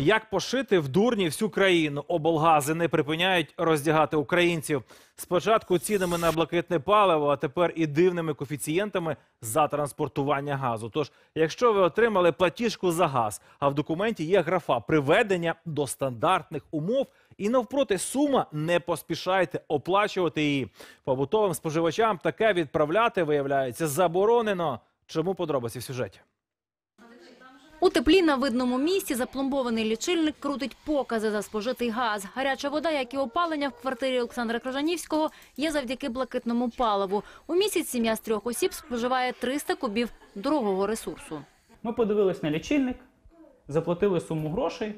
Як пошити в дурні всю країну? Облгази не припиняють роздягати українців. Спочатку цінами на блакитне паливо, а тепер і дивними коефіцієнтами за транспортування газу. Тож, якщо ви отримали платіжку за газ, а в документі є графа приведення до стандартних умов, і навпроти сума не поспішайте оплачувати її. Побутовим споживачам таке відправляти виявляється заборонено. Чому подробиці в сюжеті? У теплі на видному місці запломбований лічильник крутить покази за спожитий газ. Гаряча вода, як і опалення в квартирі Олександра Крижанівського, є завдяки блакитному паливу. У місяць сім'я з трьох осіб споживає 300 кубів дорогого ресурсу. Ми подивились на лічильник, заплатили суму грошей,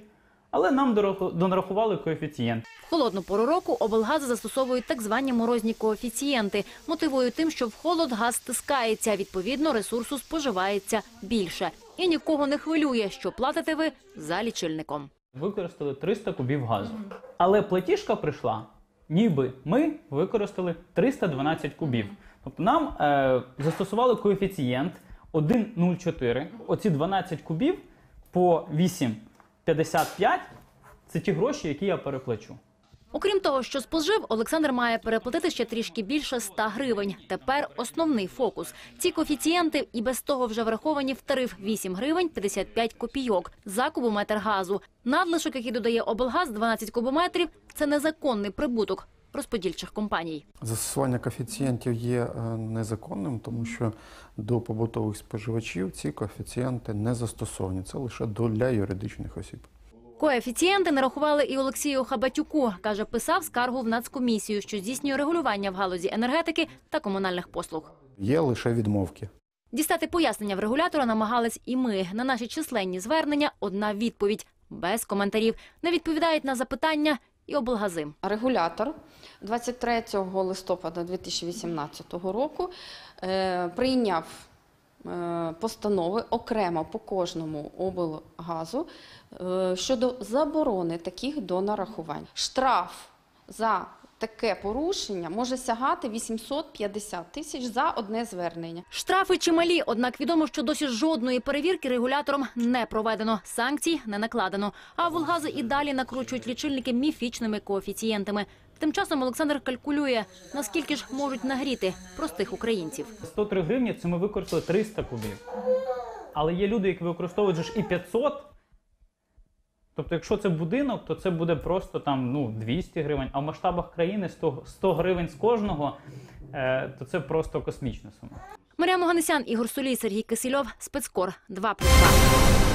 але нам донарахували коефіцієнт. В холодну пору року облгази застосовують так звані морозні коефіцієнти. Мотивують тим, що в холод газ стискається, відповідно, ресурсу споживається більше. І нікого не хвилює, що платите ви за лічильником. Використали 300 кубів газу. Але платіжка прийшла, ніби ми використали 312 кубів. Тобто нам е, застосували коефіцієнт 1,04. Оці 12 кубів по 8,55 це ті гроші, які я переплачу. Окрім того, що спожив, Олександр має переплатити ще трішки більше 100 гривень. Тепер основний фокус. Ці коефіцієнти і без того вже враховані в тариф 8 гривень 55 копійок за кубометр газу. Надлишок, який додає облгаз 12 кубометрів, це незаконний прибуток розподільчих компаній. Застосування коефіцієнтів є е, незаконним, тому що до побутових споживачів ці коефіцієнти не застосовані. Це лише до- для юридичних осіб. Коефіцієнти нарахували і Олексію Хабатюку. Каже, писав скаргу в Нацкомісію, що здійснює регулювання в галузі енергетики та комунальних послуг. Є лише відмовки. Дістати пояснення в регулятора намагались і ми. На наші численні звернення одна відповідь без коментарів. Не відповідають на запитання і облгази. Регулятор 23 листопада 2018 року е, прийняв е, постанови окремо по кожному облгазу е, щодо заборони таких донарахувань. Штраф за таке порушення може сягати 850 тисяч за одне звернення. Штрафи чималі, однак відомо, що досі жодної перевірки регулятором не проведено. Санкцій не накладено. А волгази і далі накручують лічильники міфічними коефіцієнтами. Тим часом Олександр калькулює, наскільки ж можуть нагріти простих українців. 103 гривні це ми використали 300 кубів. Але є люди, які використовують ж і 500. Тобто, якщо це будинок, то це буде просто там ну, 200 гривень, а в масштабах країни 100, 100 гривень з кожного, е, то це просто космічна сума. Марія Моганесян, Ігор Сулій, Сергій Кисельов, Спецкор 2+,2.